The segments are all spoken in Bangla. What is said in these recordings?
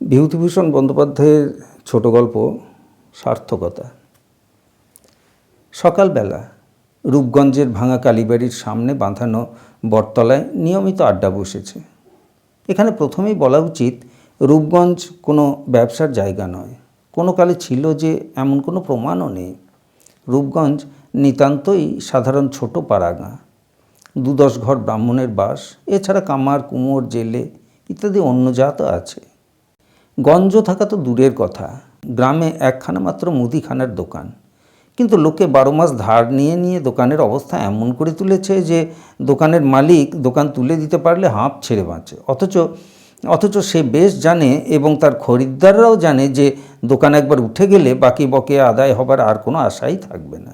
বিভূতিভূষণ বন্দ্যোপাধ্যায়ের ছোট গল্প, সার্থকতা। সকালবেলা রূপগঞ্জের ভাঙা কালীবাড়ির সামনে বাঁধানো বটতলায় নিয়মিত আড্ডা বসেছে। এখানে প্রথমেই বলা উচিত, রূপগঞ্জ কোনো ব্যবসার জায়গা নয়। কোনো কালে ছিল যে এমন কোনো প্রমাণও নেই। রূপগঞ্জ নিতান্তই সাধারণ ছোট পাড়াগাঁ। দু দশ ঘর ব্রাহ্মণের বাস, এছাড়া কামার, কুমোর, জেলে ইত্যাদি অন্য জাতও আছে। গঞ্জ থাকা তো দূরের কথা। গ্রামে একখানা মাত্র মুদিখানার দোকান। কিন্তু লোকে বারো মাস ধার নিয়ে নিয়ে দোকানের অবস্থা এমন করে তুলেছে যে দোকানের মালিক দোকান তুলে দিতে পারলে হাঁপ ছেড়ে বাঁচে। অথচ অথচ সে বেশ জানে এবং তার খরিদ্দাররাও জানে যে দোকান একবার উঠে গেলে বাকি বকে আদায় হবার আর কোনো আশাই থাকবে না।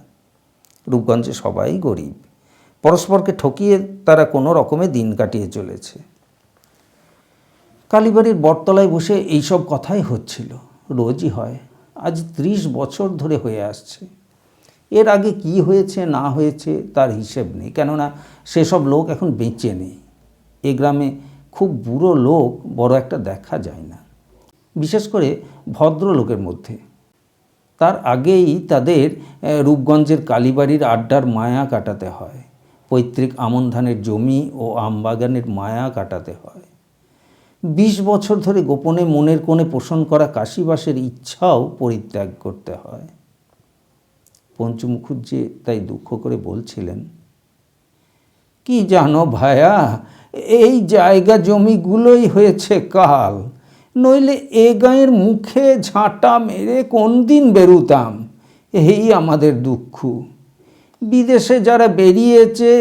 রূপগঞ্জে সবাই গরিব। পরস্পরকে ঠকিয়ে তারা কোনো রকমে দিন কাটিয়ে চলেছে। কালীবাড়ির বটতলায় বসে এইসব কথাই হচ্ছিল। রোজই হয়। আজ ত্রিশ বছর ধরে হয়ে আসছে। এর আগে কি হয়েছে, না হয়েছে তার হিসেব নেই। কেননা সেসব লোক এখন বেঁচে নেই। এ গ্রামে খুব বুড়ো লোক বড় একটা দেখা যায় না। বিশেষ করে ভদ্রলোকের মধ্যে। তার আগেই তাদের রূপগঞ্জের কালীবাড়ির আড্ডার মায়া কাটাতে হয়। পৈতৃক আমন ধানের জমি ও আমবাগানের মায়া কাটাতে হয়। বিশ বছর ধরে গোপনে মনের কোণে পোষণ করা কাশিবাসের ইচ্ছাও পরিত্যাগ করতে হয়। পঞ্চু মুখুজ্জি তাই দুঃখ করে বলছিলেন, কি জানো ভায়া, এই জায়গা জমিগুলোই হয়েছে কাল। নইলে এ গাঁয়ের মুখে ঝাঁটা মেরে কোন দিন বেরুতাম? এই আমাদের দুঃখ। বিদেশে যারা বেরিয়েছে,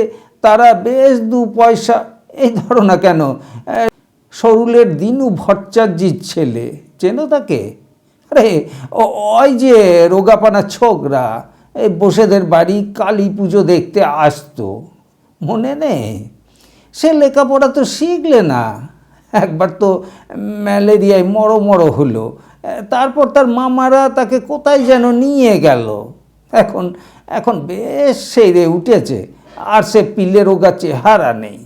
তারা বেশ দু পয়সা, এই ধরো না কেন সরুলের দিনু ভট্টাচার্যির ছেলে। চেনো তাকে? আরে ওই যে রোগাপানা ছোকরা, এই বসেদের বাড়ি কালী পুজো দেখতে আসতো। মনে নেই? সে লেখাপড়া তো শিখলে না। একবার তো ম্যালেরিয়ায় মরো মরো হলো। তারপর তার মামারা তাকে কোথায় যেন নিয়ে গেল। এখন এখন বেশ সেরে উঠেছে, আর সে পিলে রোগা চেহারা নেই।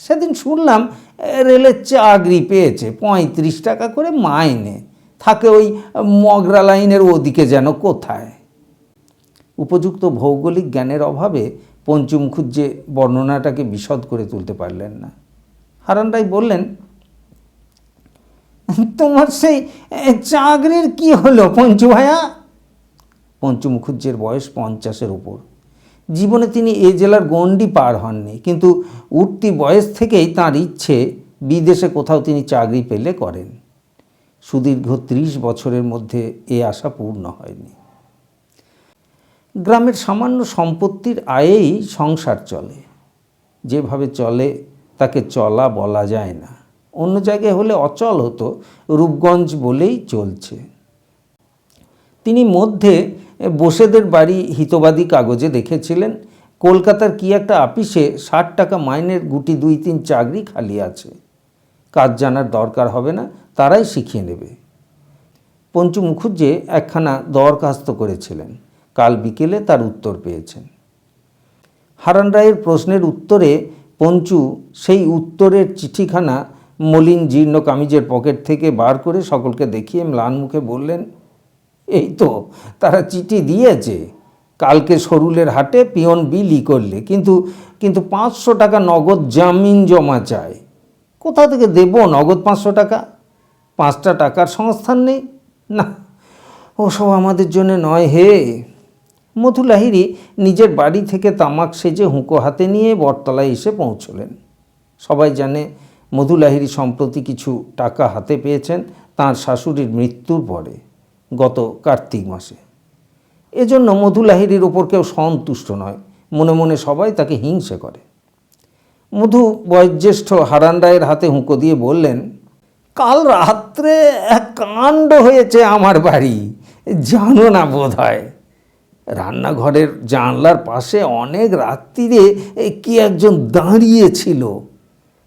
সেদিন শুনলাম রেলের চাকরি পেয়েছে, পঁয়ত্রিশ টাকা করে মাইনে। থাকে ওই মগরা লাইনের ওদিকে যেন কোথায়? উপযুক্ত ভৌগোলিক জ্ঞানের অভাবে পঞ্চু মুখুজ্জে বর্ণনাটাকে বিশদ করে তুলতে পারলেন না। হারান রায় বললেন, তোমার সেই চাকরির কি হলো পঞ্চু ভাইয়া? পঞ্চু মুখুজ্জের বয়স পঞ্চাশের উপর। জীবনে তিনি এ জেলার গণ্ডি পার হননি, কিন্তু উঠতি বয়স থেকেই তার ইচ্ছে বিদেশে কোথাও তিনি চাকরি পেলে করেন। সুদীর্ঘ ত্রিশ বছরের মধ্যে এ আশা পূর্ণ হয়নি। গ্রামের সামান্য সম্পত্তির আয়েই সংসার চলে। যেভাবে চলে, তাকে চলা বলা যায় না। অন্য জায়গায় হলে অচল হতো, রূপগঞ্জ বলেই চলছে। তিনি মধ্যে বসেদের বাড়ি হিতবাদী কাগজে দেখেছিলেন। কলকাতার কি একটা আপিসে ষাট টাকা মাইনের গুটি দুই তিন চাকরি খালি আছে। কাজ জানার দরকার হবে না, তারাই শিখিয়ে নেবে। পঞ্চু মুখুজ্জে একখানা দরখাস্ত করেছিলেন। কাল বিকেলে তার উত্তর পেয়েছেন। হারান রায়ের প্রশ্নের উত্তরে পঞ্চু সেই উত্তরের চিঠিখানা মলিন জীর্ণ কামিজের পকেট থেকে বার করে সকলকে দেখিয়ে ম্লান মুখে বললেন এই তো, তারা চিঠি দিয়েছে। কালকে সরুলের হাটে পিয়ন বিলি করলে, কিন্তু কিন্তু পাঁচশো টাকা নগদ জামিন জমা চায়। কোথা থেকে দেব নগদ পাঁচশো টাকা? পাঁচটা টাকার সংস্থান নেই। না, ওসব আমাদের জন্য নয় হে। মধু লাহিড়ী নিজের বাড়ি থেকে তামাক সেজে হুঁকো হাতে নিয়ে বটতলায় এসে পৌঁছলেন। সবাই জানে মধু লাহিড়ী সম্প্রতি কিছু টাকা হাতে পেয়েছেন, তার শাশুড়ির মৃত্যুর পরে। গত কার্তিক মাসে। এজন্য মধু লাহিড়ীর ওপর কেউ সন্তুষ্ট নয়, মনে মনে সবাই তাকে হিংসে করে। মধু বয়োজ্যেষ্ঠ হারান রায়ের হাতে হুঁকো দিয়ে বললেন, কাল রাত্রে এক কাণ্ড হয়েছে আমার বাড়ি, জানো না বোধ হয় রান্নাঘরের জানলার পাশে অনেক রাত্রিরে কি একজন দাঁড়িয়েছিল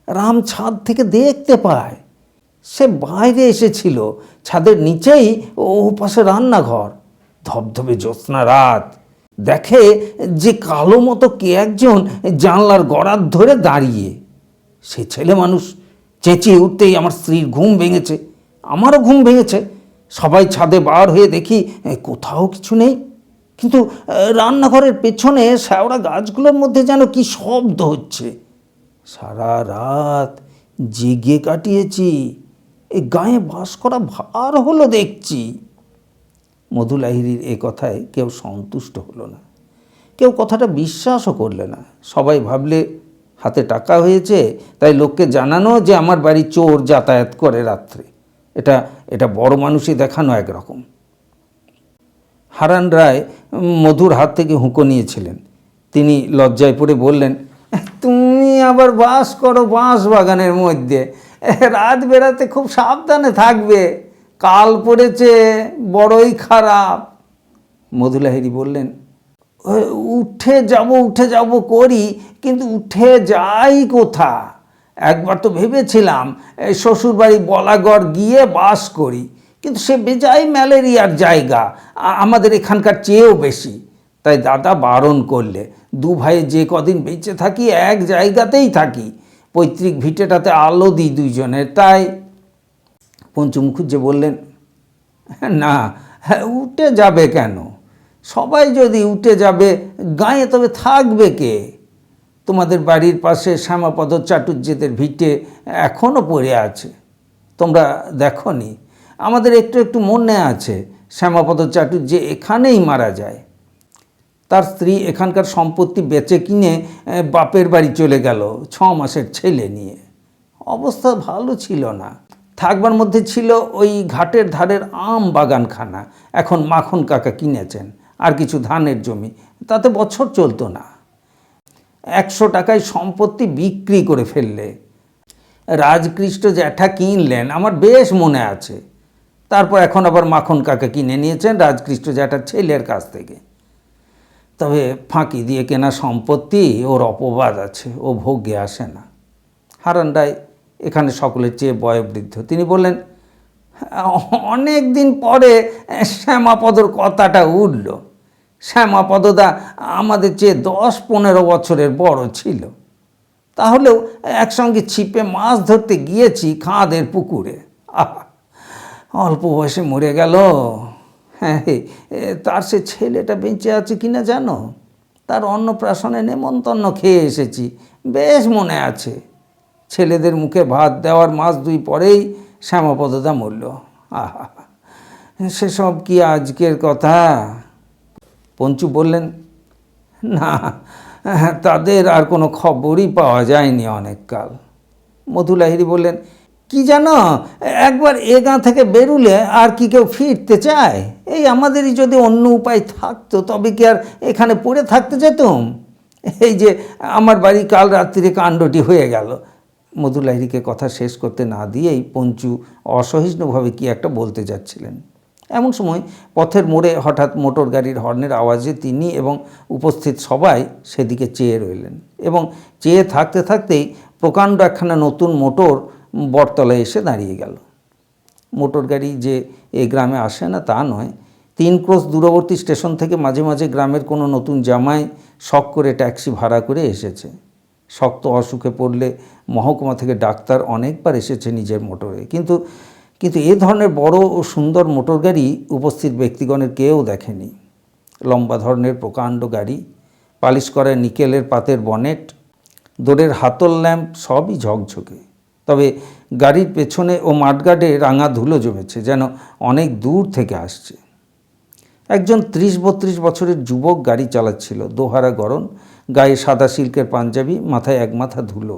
রাম ছাদ থেকে দেখতে পায়। সে বাইরে এসেছিল, ছাদের নিচেই ও পাশে রান্নাঘর। ধবধবে জ্যোৎস্না রাত। দেখে যে কালো মতো কে একজন জানলার গড়ার ধরে দাঁড়িয়ে। সে ছেলে মানুষ, চেঁচিয়ে উঠতেই আমার স্ত্রীর ঘুম ভেঙেছে। আমারও ঘুম ভেঙেছে। সবাই ছাদে বার হয়ে দেখি কোথাও কিছু নেই। কিন্তু রান্নাঘরের পেছনে শ্যাওড়া গাছগুলোর মধ্যে যেন কি শব্দ হচ্ছে। সারা রাত জেগে কাটিয়েছি। এই গায়ে বাস করা ভার হলো দেখছি। মধু লাহিড়ির এ কথায় কেউ সন্তুষ্ট হলো না। কেউ কথাটা বিশ্বাসও করলে না। সবাই ভাবলে, হাতে টাকা হয়েছে, তাই লোককে জানানো যে আমার বাড়ি চোর যাতায়াত করে রাত্রে। এটা এটা বড় মানুষই দেখানো একরকম। হারান রায় মধুর হাত থেকে হুঁকো নিয়েছিলেন। তিনি লজ্জায় পড়ে বললেন, তুমি আবার বাস করো বাঁশ বাগানের মধ্যে। রাত বেড়াতে খুব সাবধানে থাকবে। কাল পড়েছে, বড়ই খারাপ। মধুলাহিরি বললেন উঠে যাব উঠে যাব করি, কিন্তু উঠে যাই কোথা একবার তো ভেবেছিলাম শ্বশুরবাড়ি বলাগড় গিয়ে বাস করি, কিন্তু সে বেজায় ম্যালেরিয়ার জায়গা আমাদের এখানকার চেয়েও বেশি। তাই দাদা বারণ করলে, দু ভাইয়ে যে কদিন বেঁচে থাকি, এক জায়গাতেই থাকি পৈতৃক ভিটেটাতে আলো দিই দুইজনের, তাই পঞ্চু মুখুজ্জে বললেন, না, উঠে যাবে কেন? সবাই যদি উঠে যাবে, গায়ে তবে থাকবে কে? তোমাদের বাড়ির পাশে শ্যামাপদ চাটুর্যেদের ভিটে এখনও পড়ে আছে। তোমরা দেখনি, আমাদের একটু একটু মনে আছে, শ্যামাপদ চাটুর্যে এখানেই মারা যায়। তার স্ত্রী এখানকার সম্পত্তি বেচে কিনে বাপের বাড়ি চলে গেল ছ মাসের ছেলে নিয়ে। অবস্থা ভালো ছিল না। থাকবার মধ্যে ছিল ওই ঘাটের ধারের আম বাগানখানা। এখন মাখন কাকা কিনেছেন, আর কিছু ধানের জমি। তাতে বছর চলতো না। একশো টাকায় সম্পত্তি বিক্রি করে ফেললে। রাজকৃষ্ট জ্যাঠা কিনলেন, আমার বেশ মনে আছে। তারপর এখন আবার মাখন কাকা কিনে নিয়েছেন রাজকৃষ্ট জ্যাঠার ছেলের কাছ থেকে। তবে ফাঁকি দিয়ে কেনা সম্পত্তি ওর অপবাদ আছে, ও ভোগ্যে আসে না। হারান রায় এখানে সকলের চেয়ে বয়োবৃদ্ধ। তিনি বললেন অনেক দিন পরে শ্যামাপদর কথাটা উঠল। শ্যামাপদদা আমাদের চেয়ে দশ পনেরো বছরের বড় ছিল। তাহলেও একসঙ্গে ছিপে মাছ ধরতে গিয়েছি খাঁদের পুকুরে। অল্প বয়সে মরে গেল। হ্যাঁ তার সে ছেলেটা বেঁচে আছে কি না জানো? তার অন্নপ্রাশনে নেমন্তন্ন খেয়ে এসেছি, বেশ মনে আছে। ছেলেদের মুখে ভাত দেওয়ার মাস দুই পরেই শ্যামাপদদা মরল। আহা, সেসব কি আজকের কথা? পঞ্চু বললেন, না, তাদের আর কোনো খবরই পাওয়া যায়নি অনেক কাল মধু লাহিড়ী বললেন কি জানো? একবার এ গাঁ থেকে বেরুলে আর কি কেউ ফিরতে চায়? এই আমাদেরই যদি অন্য উপায় থাকতো, তবে কি আর এখানে পড়ে থাকতে যেতুম? এই যে আমার বাড়ি কাল রাত্রিরে কাণ্ডটি হয়ে গেল। মধু লাহিড়ীকে কথা শেষ করতে না দিয়েই পঞ্চু অসহিষ্ণুভাবে কি একটা বলতে যাচ্ছিলেন। এমন সময় পথের মোড়ে হঠাৎ মোটর গাড়ির হর্নের আওয়াজে তিনি এবং উপস্থিত সবাই সেদিকে চেয়ে রইলেন এবং চেয়ে থাকতে থাকতেই প্রকাণ্ড একখানা নতুন মোটর বটতলায় এসে দাঁড়িয়ে গেল। মোটর গাড়ি যে এই গ্রামে আসে না তা নয়। তিন ক্রোশ দূরবর্তী স্টেশন থেকে মাঝে মাঝে গ্রামের কোনো নতুন জামাই শখ করে ট্যাক্সি ভাড়া করে এসেছে। শক্ত অসুখে পড়লে মহকুমা থেকে ডাক্তার অনেকবার এসেছে নিজের মোটরে। কিন্তু কিন্তু এ ধরনের বড় ও সুন্দর মোটর গাড়ি উপস্থিত ব্যক্তিগণের কেউ দেখেনি। লম্বা ধরনের প্রকাণ্ড গাড়ি, পালিশ করা নিকেলের পাতের বনেট দোরের হাতল ল্যাম্প সবই ঝকঝকে। তবে গাড়ির পেছনে ও মাঠগার্ডে রাঙা ধুলো জমেছে যেন অনেক দূর থেকে আসছে। একজন ত্রিশ বত্রিশ বছরের যুবক গাড়ি চালাচ্ছিল, দোহারা গরম গায়ে সাদা সিল্কের পাঞ্জাবি, মাথায় এক মাথা ধুলো।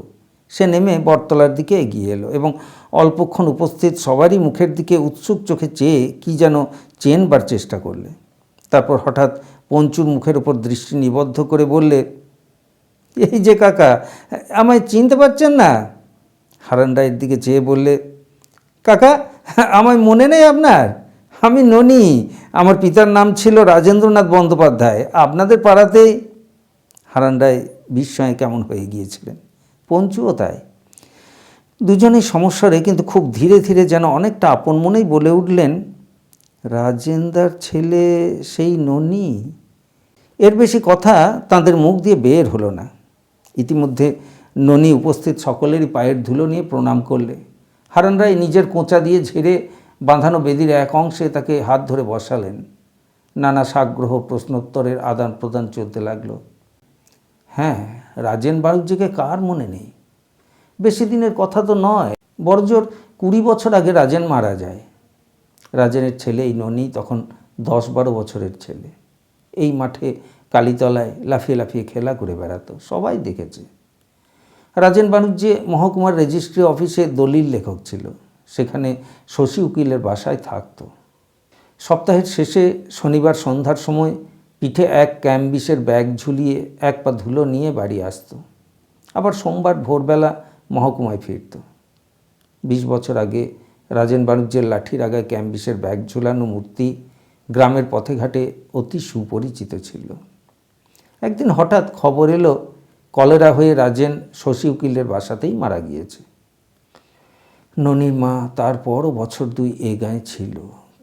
সে নেমে বটতলার দিকে এগিয়ে এলো এবং অল্পক্ষণ উপস্থিত সবারই মুখের দিকে উৎসুক চোখে চেয়ে কি যেন চেনবার চেষ্টা করলে। তারপর হঠাৎ পঞ্চুর মুখের ওপর দৃষ্টি নিবদ্ধ করে বললে, এই যে কাকা, আমায় চিনতে পারছেন না? হারান রায়ের দিকে চেয়ে বললে, কাকা আমার মনে নেই আপনার? আমি ননি। আমার পিতার নাম ছিল রাজেন্দ্রনাথ বন্দ্যোপাধ্যায়। আপনাদের পাড়াতেই হারান রায় বিস্ময়ে কেমন হয়ে গিয়েছিলেন। পঞ্চুও তাই। দুজনেই সমস্যারে কিন্তু খুব ধীরে ধীরে যেন অনেকটা আপন মনেই বলে উঠলেন, রাজেন্দার ছেলে সেই ননি? এর বেশি কথা তাদের মুখ দিয়ে বের হলো না। ইতিমধ্যে ননি উপস্থিত সকলেরই পায়ের ধুলো নিয়ে প্রণাম করলে। হারান রায় নিজের কোঁচা দিয়ে ঝেড়ে বাঁধানো বেদির এক অংশে তাকে হাত ধরে বসালেন। নানা সাগ্রহ প্রশ্নোত্তরের আদান প্রদান চলতে লাগল। হ্যাঁ রাজেন বাড়ুজ্যকে কার মনে নেই? বেশি দিনের কথা তো নয়, বড়জোর কুড়ি বছর আগে রাজেন মারা যায়। রাজেনের ছেলে এই ননি, তখন দশ বারো বছরের ছেলে। এই মাঠে কালীতলায় লাফিয়ে লাফিয়ে খেলা করে বেড়াতো, সবাই দেখেছে। রাজেন বাণিজ্যে মহকুমার রেজিস্ট্রি অফিসে দলিল লেখক ছিল। সেখানে শশী উকিলের বাসায় থাকতো। সপ্তাহের শেষে শনিবার সন্ধ্যার সময় পিঠে এক ক্যাম্বিসের ব্যাগ ঝুলিয়ে এক পা ধুলো নিয়ে বাড়ি আসতো। আবার সোমবার ভোরবেলা মহকুমায় ফিরত। বিশ বছর আগে রাজেন বাণিজ্যের লাঠির আগায় ক্যাম্বিসের ব্যাগ ঝুলানো মূর্তি গ্রামের পথে ঘাটে অতি সুপরিচিত ছিল। একদিন হঠাৎ খবর এলো কলেরা হয়ে রাজেন শশী উকিলের বাসাতেই মারা গিয়েছে। ননির মা তারপরও বছর দুই এ গায়ে ছিল,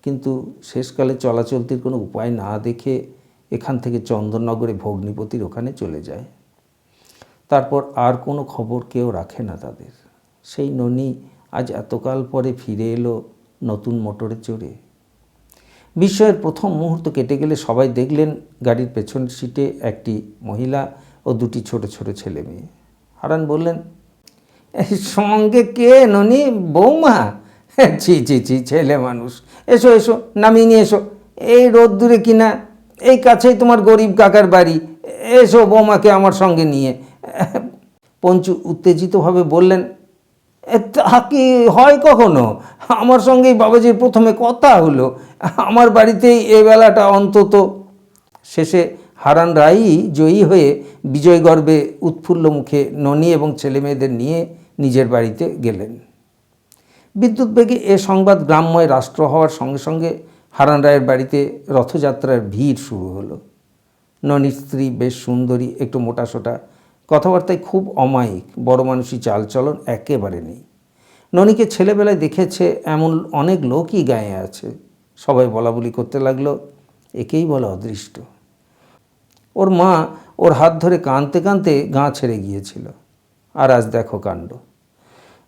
কিন্তু শেষকালে চলাচলতির কোনো উপায় না দেখে এখান থেকে চন্দননগরে ভগ্নিপতির ওখানে চলে যায়। তারপর আর কোনো খবর কেউ রাখে না তাদের। সেই ননি আজ এতকাল পরে ফিরে এলো নতুন মোটরে চড়ে। বিস্ময়ের প্রথম মুহূর্ত কেটে গেলে সবাই দেখলেন গাড়ির পেছন সিটে একটি মহিলা ও দুটি ছোট ছোট ছেলে মেয়ে। হারান বললেন "এই সঙ্গে কে ননি? বৌমা? ছি ছি ছি ছেলে মানুষ। এসো এসো নামিয়ে নিয়ে এসো। এই রোদ্দুরে কিনা এই কাছেই তোমার গরিব কাকার বাড়ি। এসো বৌমাকে আমার সঙ্গে নিয়ে। পঞ্চু উত্তেজিতভাবে বললেন "এ, তা কি হয় কখনো? আমার সঙ্গেই বাবাজির প্রথমে কথা হলো। আমার বাড়িতেই এ বেলাটা অন্তত শেষে হারান রায়ই জয়ী হয়ে বিজয় গর্বে উৎফুল্ল মুখে ননী এবং ছেলেমেয়েদের নিয়ে নিজের বাড়িতে গেলেন। বিদ্যুৎ বেগে এ সংবাদ গ্রাম্যয় রাষ্ট্র হওয়ার সঙ্গে সঙ্গে হারান রায়ের বাড়িতে রথযাত্রার ভিড় শুরু হলো। ননীর স্ত্রী বেশ সুন্দরী, একটু মোটাসোটা, কথাবার্তায় খুব অমায়িক, বড় মানুষই চালচলন একেবারে নেই। ননীকে ছেলেবেলায় দেখেছে এমন অনেক লোকই গায়ে আছে। সবাই বলা বলি করতে লাগল, একেই বলে অদৃষ্ট। ওর মা ওর হাত ধরে কাঁদতে কাঁদতে গা ছেড়ে গিয়েছিল। আর আজ দেখো কাণ্ড।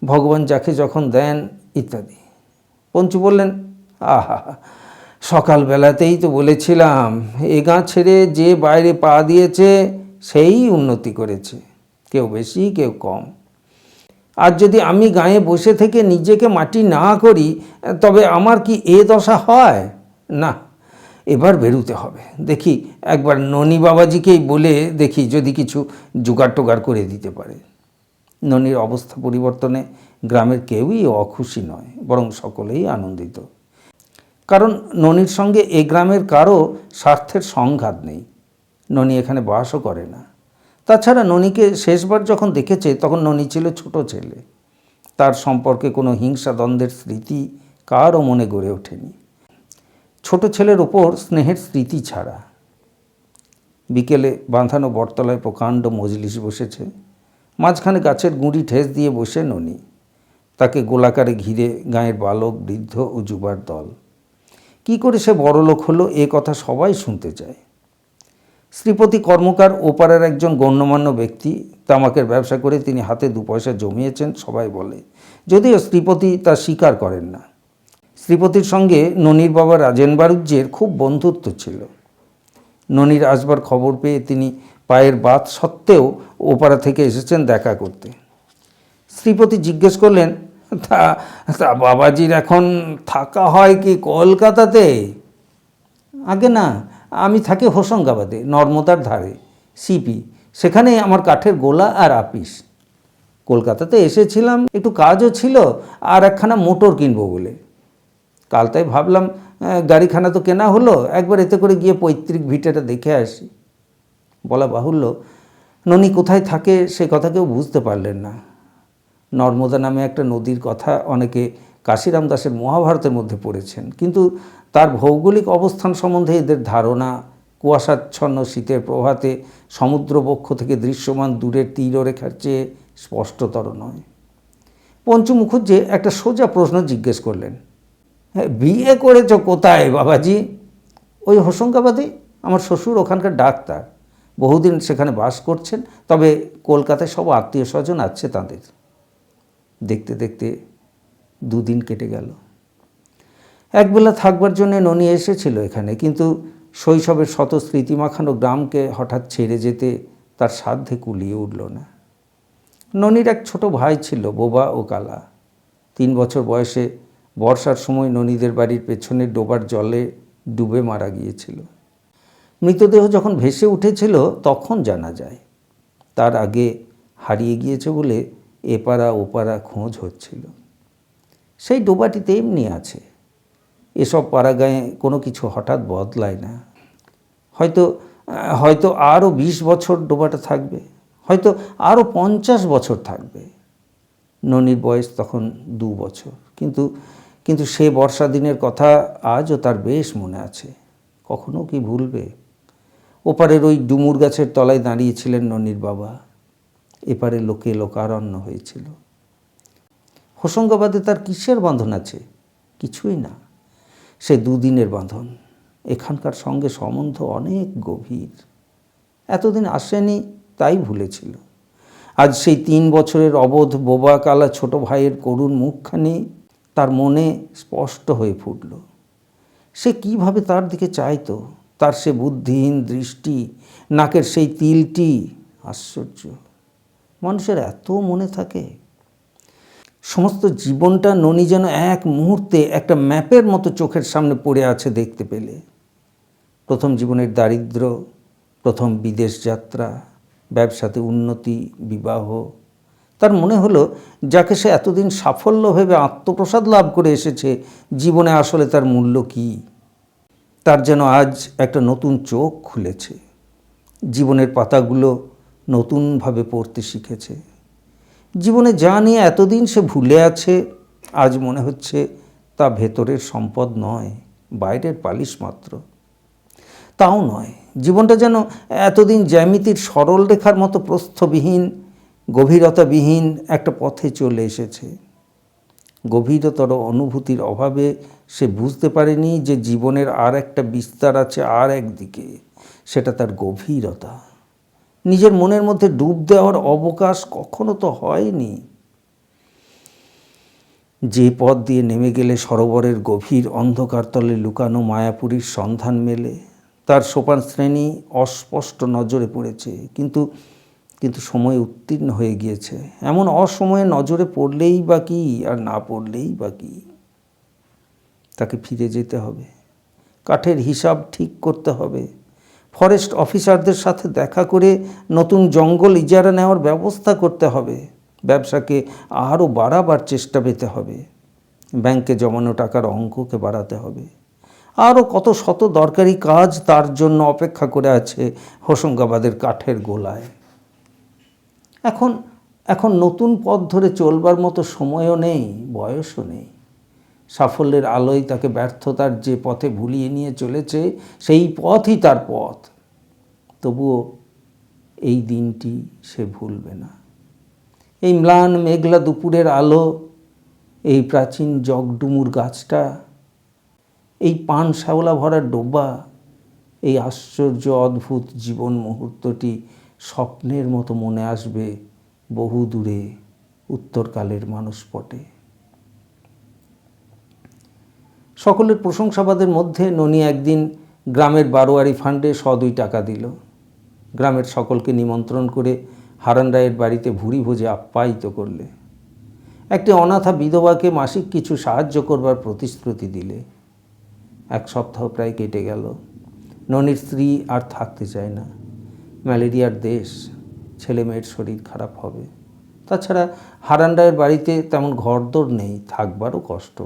ভগবান যাকে যখন দেন ইত্যাদি। পঞ্চু বললেন, আহা, সকালবেলাতেই তো বলেছিলাম, এ গা ছেড়ে যে বাইরে পা দিয়েছে, সেই উন্নতি করেছে। কেউ বেশি, কেউ কম। আর যদি আমি গায়ে বসে থেকে নিজেকে মাটি না করি, তবে আমার কি এ দশা হয়? না এবার বেরুতে হবে। দেখি, একবার ননী বাবাজিকেই বলে দেখি যদি কিছু জোগাড় টোগাড় করে দিতে পারে। ননীর অবস্থা পরিবর্তনে গ্রামের কেউই অখুশি নয়, বরং সকলেই আনন্দিত। কারণ ননীর সঙ্গে এ গ্রামের কারও স্বার্থের সংঘাত নেই। ননী এখানে বাসও করে না। তাছাড়া ননীকে শেষবার যখন দেখেছে, তখন ননী ছিল ছোট ছেলে। তার সম্পর্কে কোনো হিংসা দ্বন্দ্বের স্মৃতি কারও মনে গড়ে ওঠেনি। ছোট ছেলের ওপর স্নেহের স্মৃতি ছাড়া। বিকেলে বাঁধানো বটতলায় প্রকাণ্ড মজলিস বসেছে। মাঝখানে গাছের গুঁড়ি ঠেস দিয়ে বসে ননি। তাকে গোলাকারে ঘিরে গাঁয়ের বালক, বৃদ্ধ ও যুবার দল। কি করে সে বড়লোক হলো, এ কথা সবাই শুনতে চায়। শ্রীপতি কর্মকার ওপারের একজন গণ্যমান্য ব্যক্তি, তামাকের ব্যবসা করে তিনি হাতে দু পয়সা জমিয়েছেন, সবাই বলে, যদিও শ্রীপতি তা স্বীকার করেন না। শ্রীপতির সঙ্গে ননির বাবা রাজেন বাণিজ্যের খুব বন্ধুত্ব ছিল। ননির আসবার খবর পেয়ে তিনি পায়ের বাত সত্ত্বেও ওপারা থেকে এসেছেন দেখা করতে। শ্রীপতি জিজ্ঞেস করলেন, তা তা বাবাজির এখন থাকা হয় কি কলকাতাতে? আগে না, আমি থাকি হোশঙ্গাবাদে, নর্মদার ধারে, সিপি, সেখানে আমার কাঠের গোলা আর আপিস। কলকাতাতে এসেছিলাম, একটু কাজও ছিল, আর একখানা মোটর কিনবো বলে। কাল তাই ভাবলাম গাড়িখানা তো কেনা হলো, একবার এতে করে গিয়ে পৈতৃক ভিটেটা দেখে আসি। বলা বাহুল্য, ননী কোথায় থাকে সে কথা কেউ বুঝতে পারলেন না। নর্মদা নামে একটা নদীর কথা অনেকে কাশিরাম দাসের মহাভারতের মধ্যে পড়েছেন, কিন্তু তার ভৌগোলিক অবস্থান সম্বন্ধে এদের ধারণা, কুয়াশাচ্ছন্ন শীতের প্রভাতে সমুদ্রবক্ষ থেকে দৃশ্যমান দূরের তীররেখার চেয়ে স্পষ্টতর নয়। পঞ্চু মুখুজ্জে একটা সোজা প্রশ্ন জিজ্ঞেস করলেন হ্যাঁ বিয়ে করেছ কোথায়, বাবাজি? ওই হোশঙ্গাবাদে আমার শ্বশুর ওখানকার ডাক্তার। বহুদিন সেখানে বাস করছেন, তবে কলকাতায় সব আত্মীয় স্বজন আছে তাদের। দেখতে দেখতে দুদিন কেটে গেল। একবেলা থাকবার জন্য ননি এসেছিল এখানে, কিন্তু শৈশবের শত স্মৃতিমাখানো গ্রামকে হঠাৎ ছেড়ে যেতে তার সাধ্যে কুলিয়ে উঠল না। ননির এক ছোট ভাই ছিল, বোবা ও কালা। তিন বছর বয়সে বর্ষার সময় ননীদের বাড়ির পেছনে ডোবার জলে ডুবে মারা গিয়েছিল। মৃতদেহ যখন ভেসে উঠেছিল, তখন জানা যায়, তার আগে হারিয়ে গিয়েছে বলে এপাড়া ওপাড়া খোঁজ হচ্ছিল। সেই ডোবাটিতে এমনি আছে। এসব পাড়াগাঁয়ে কোনো কিছু হঠাৎ বদলায় না। হয়তো হয়তো আরও বিশ বছর ডোবাটা থাকবে, হয়তো আরও পঞ্চাশ বছর থাকবে। ননির বয়স তখন দু বছর, কিন্তু কিন্তু সে বর্ষা দিনের কথা আজও তার বেশ মনে আছে। কখনো কি ভুলবে? ওপারের ওই ডুমুর গাছের তলায় দাঁড়িয়েছিলেন ননির বাবা। এপারে লোকে লোকারণ্য হয়েছিল। হোশঙ্গাবাদে তার কিসের বাঁধন আছে? কিছুই না। সে দুদিনের বাঁধন এখানকার সঙ্গে সম্বন্ধ অনেক গভীর। এতদিন আসেনি, তাই ভুলেছিল। আজ সেই তিন বছরের অবোধ বোবা কালা ছোট ভাইয়ের করুণ মুখখানি তার মনে স্পষ্ট হয়ে ফুটল। সে কীভাবে তার দিকে চাইতো? তার সে বুদ্ধিহীন দৃষ্টি, নাকের সেই তিলটি, আশ্চর্য। মানুষের এত মনে থাকে। সমস্ত জীবনটা ননি যেন এক মুহূর্তে একটা ম্যাপের মতো চোখের সামনে পড়ে আছে দেখতে পেলে। প্রথম জীবনের দারিদ্র, প্রথম বিদেশ যাত্রা, ব্যবসাতে উন্নতি, বিবাহ তার মনে হলো যাকে সে এতদিন সাফল্য ভেবে আত্মপ্রসাদ লাভ করে এসেছে, জীবনে আসলে তার মূল্য কী? তার যেন আজ একটা নতুন চোখ খুলেছে। জীবনের পাতাগুলো নতুনভাবে পড়তে শিখেছে। জীবনে যা নিয়ে এতদিন সে ভুলে আছে, আজ মনে হচ্ছে তা ভেতরের সম্পদ নয়, বাইরের পালিশ মাত্র। তাও নয়, জীবনটা যেন এতদিন জ্যামিতির সরল রেখার মতো প্রস্থবিহীন গভীরতাবিহীন একটা পথে চলে এসেছে। গভীরতর অনুভূতির অভাবে সে বুঝতে পারেনি যে জীবনের আর একটা বিস্তার আছে আর একদিকে, সেটা তার গভীরতা। নিজের মনের মধ্যে ডুব দেওয়ার অবকাশ কখনো তো হয়নি। যে পথ দিয়ে নেমে গেলে সরোবরের গভীর অন্ধকার তলে লুকানো মায়াপুরীর সন্ধান মেলে। তার সোপান শ্রেণি অস্পষ্ট নজরে পড়েছে, কিন্তু কিন্তু সময় উত্তীর্ণ হয়ে গিয়েছে। এমন অসময়ে নজরে পড়লেই বা কি আর না পড়লেই বা কি? তাকে ফিরে যেতে হবে। কাঠের হিসাব ঠিক করতে হবে। ফরেস্ট অফিসারদের সাথে দেখা করে নতুন জঙ্গল ইজারা নেওয়ার ব্যবস্থা করতে হবে। ব্যবসাকে আরও বাড়াবার চেষ্টা পেতে হবে। ব্যাংকে জমানো টাকার অঙ্ককে বাড়াতে হবে। আরও কত শত দরকারি কাজ তার জন্য অপেক্ষা করে আছে হোশঙ্গাবাদের কাঠের গোলায়। এখন এখন নতুন পথ ধরে চলবার মতো সময়ও নেই, বয়সও নেই। সাফল্যের আলোয় তাকে ব্যর্থতার যে পথে ভুলিয়ে নিয়ে চলেছে, সেই পথই তার পথ। তবুও এই দিনটি সে ভুলবে না। এই ম্লান মেঘলা দুপুরের আলো, এই প্রাচীন জগডুমুর গাছটা, এই পান শ্যাওলা ভরা ডোবা, এই আশ্চর্য অদ্ভুত জীবন মুহূর্তটি স্বপ্নের মতো মনে আসবে বহু দূরে উত্তরকালের মানুষপটে সকলের প্রশংসাবাদের মধ্যে ননি একদিন গ্রামের বারোয়ারি ফান্ডে শ দুই টাকা দিল। গ্রামের সকলকে নিমন্ত্রণ করে হারান রায়ের বাড়িতে ভুরি ভোজে আপ্যায়িত করলে। একটি অনাথা বিধবাকে মাসিক কিছু সাহায্য করবার প্রতিশ্রুতি দিলে। এক সপ্তাহ প্রায় কেটে গেল। ননির স্ত্রী আর থাকতে চায় না। ম্যালেরিয়ার দেশ, ছেলে মেয়ের শরীর খারাপ হবে। তাছাড়া হারান রায়ের বাড়িতে তেমন ঘরদোর নেই, থাকবারও কষ্ট।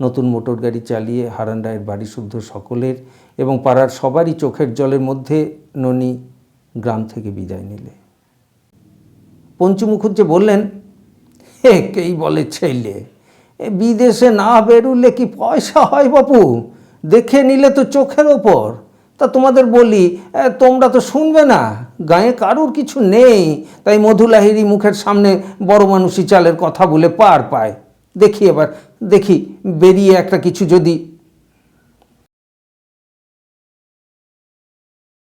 নতুন মোটর গাড়ি চালিয়ে হারান রায়ের বাড়ি শুদ্ধ সকলের এবং পাড়ার সবারই চোখের জলের মধ্যে ননি গ্রাম থেকে বিদায় নিলে। পঞ্চু মুখুজ্জে বললেন কেই বলে ছেলে বিদেশে না বেরুলে কি পয়সা হয় বাপু? দেখে নিলে তো চোখের ওপর। তা তোমাদের বলি তোমরা তো শুনবে না, গায়ে কারুর কিছু নেই। তাই মধুলাহিরি মুখের সামনে বড় মানুষই চালের কথা বলে পার পায়। দেখি এবার, দেখি, বেরিয়ে একটা কিছু যদি